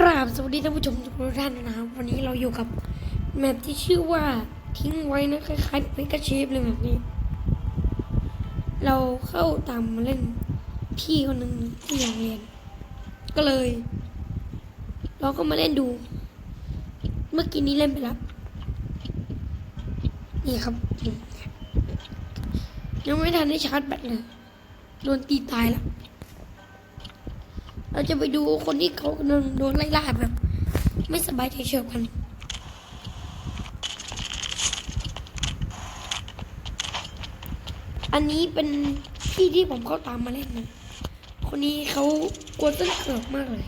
กราบสวัสดีท่านผู้ชมทุกท่านนะครับวันนี้เราอยู่กับแมปที่ชื่อว่าทิ้งไว้นะคล้ายๆพิกาเชฟเลยแบบนี้ เราเข้าตามมาเล่นพี่คนหนึ่งที่โรงเรียน ก็เลย เราก็มาเล่นดู เมื่อกี้นี้เล่นไปแล้วนี่ครับ ยังไม่ทันได้ชาร์จแบตเลยโดนตีตายแล้ว เราจะไปดูคนที่เขากำลังโดนไล่ล่าแบบ ไม่สบายใจเฉียวกันอันนี้เป็นพี่ที่ผมเข้าตามมาเล่นนะคนนี้เขากลัวต้นเกือบมากเลย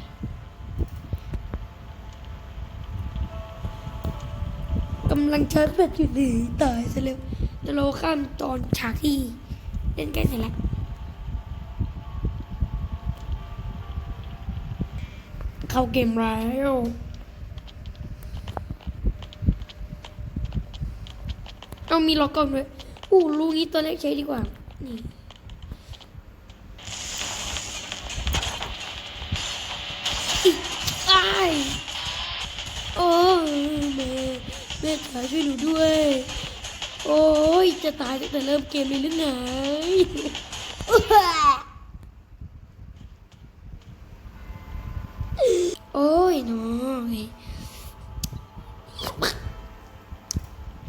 กำลังเชิดแบบอยู่หนีตายซะแล้วแต่เราข้ามตอนฉากที่เล่นใกล้เสร็จแล้ว เข้าเกมแล้วเอามีล็อกกล้องด้วยอู้ลูกนี้ตัวเล็กใช้ดีกว่า นี่อีกอ้ายโอ้แม่แม่จ๋าช่วยหนูด้วย โอ้ย จะตายตั้งแต่เริ่มเกมเลยหรือไง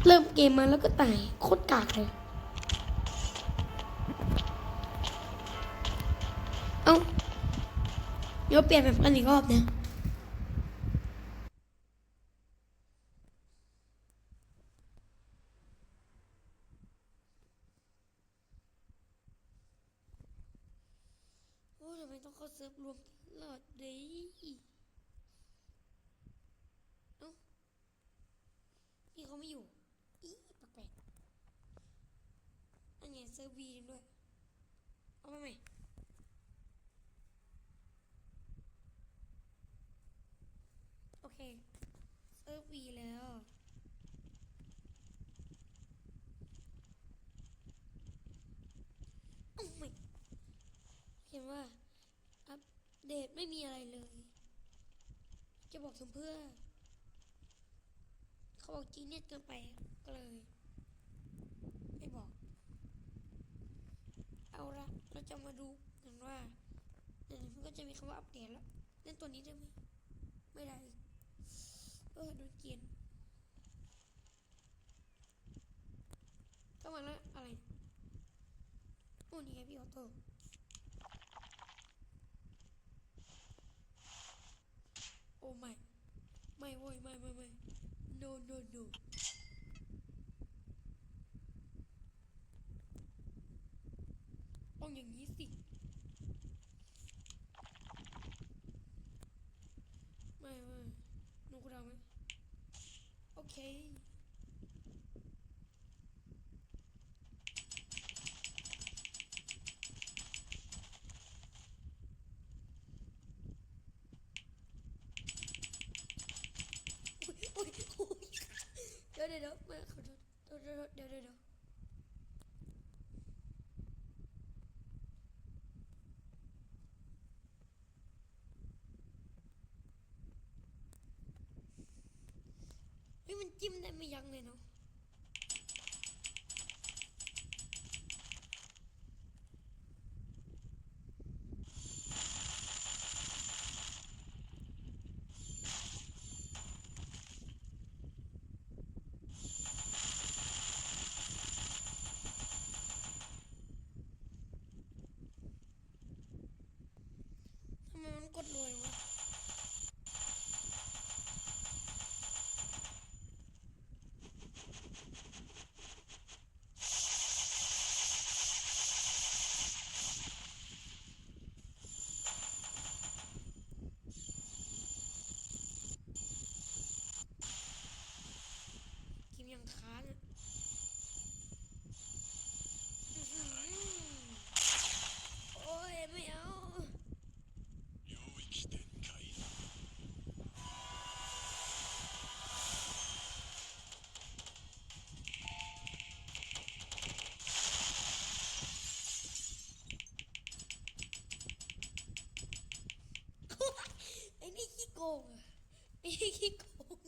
เริ่มเกมมาแล้วก็ตายโคตรกากเลย เอ้าเดี๋ยวเปลี่ยนแบบกันอีกรอบนะโอ้ทำไมต้องเข้าเซิร์ฟรวมตลอดเลยเอ้าพี่เขาไม่อยู่ อีแปลกๆอันนี้ เซิร์ฟวีด้วย เอามาใหม่โอเคเซิร์ฟวีแล้วโอ้ไม่เขียนว่า อัปเดตไม่มีอะไรเลย จะบอกถึงเพื่อ เขาบอกจีเน็ตเกินไปก็เลย ไม่บอก เอาละเรา จะมาดูกันว่าเดี๋ยวมันก็จะมีคำว่าอัปเดตแล้วเล่นตัวนี้ได้ไหมไม่ได้เออโดนเกียนเข้ามาแล้วอะไรโอ้นี่ไงพี่ออโต้โอ้ไม่ไม่โว้ยไม่ไม่ไม่ no no no อย่างนี้สิ ไม่ไม่หนูกูทำไหมโอเคอุ๊ยอุ๊ยอุ๊ยเดี๋ยวเดี๋ยวเดี๋ยวมาขอโทษเดี๋ยวเดี๋ยวเดี๋ยวี่มันจิ้มได้ไม่ยั้งเลยเนาะทำไมมันกดรวยวะ ไม่ใช่ขี้โกง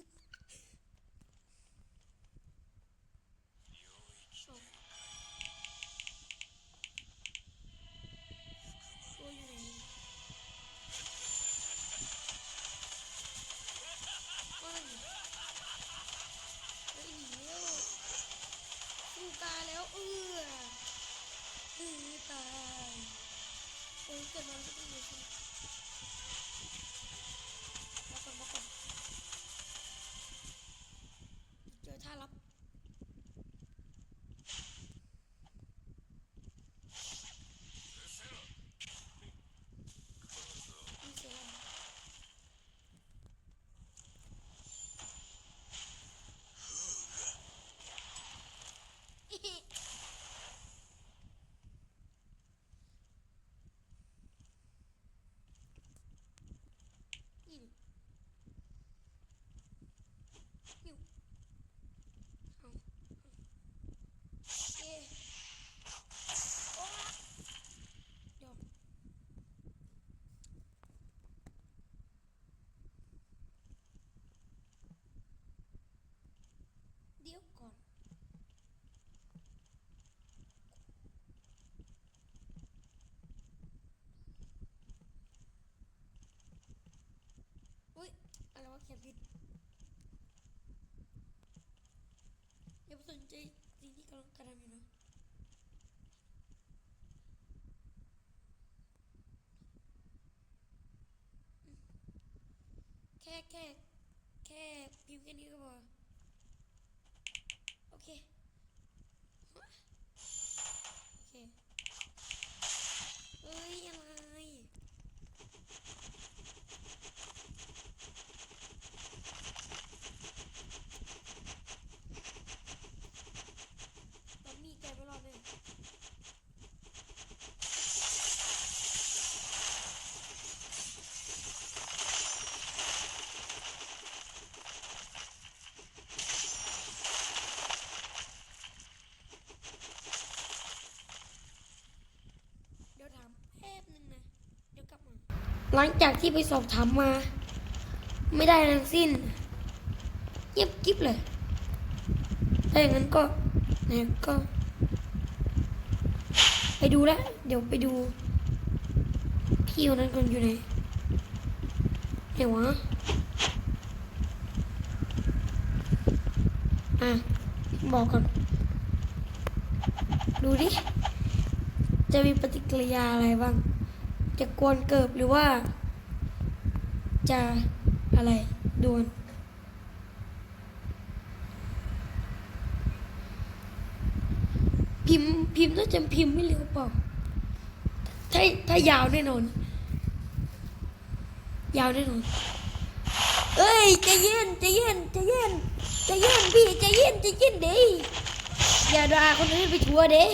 เอาตัวอยู่ไหนเฮ้ยเฮ้ยหนีแล้วสู้กาแล้วเอื้อเอื้อตายโอ้ยเกิดมาแล้วก็ต้องเลยสิมาก่อนมาก่อนเจอท่ารับมีเสียงอะไรนี่นี่หิวเอาเอาเอ๊ะโอ๊ะเดี๋ยวเดี๋ยวก่อน อุ้ย อย่าบิดอย่าไปสนใจสิ่งที่กำลังกระทำอยู่นะแค่แค่แค่พิมพ์แค่นี้ก็พอโอเคโอเคเอ้ยอะไร ตอนมีแกไม่รอดเลยเดี๋ยวถามแป๊บนึงนะ เดี๋ยวกลับมา หลังจากที่ไปสอบถามมา ไม่ได้ทั้งสิ้นเงียบกิ๊บเลยถ้าอย่างนั้นก็เนี่ยก็ ไปดูแล้วเดี๋ยวไปดู พี่คนนั้นคนอยู่ไหนไหนวะอะบอกก่อน ดูดิ จะมีปฏิกิริยาอะไรบ้าง จะกวนเกิบหรือว่า จะอะไรดวนพิมพ์พิมพ์น่าจะพิมพ์ไม่เร็วเปล่าถ้าถ้ายาวแน่นอน ยาวแน่นอนเอ้ยใจเย็นใจเย็นใจเย็นใจเย็นพี่ใจเย็นใจเย็นดิอย่าด่าคนอื่นไปทัวเด้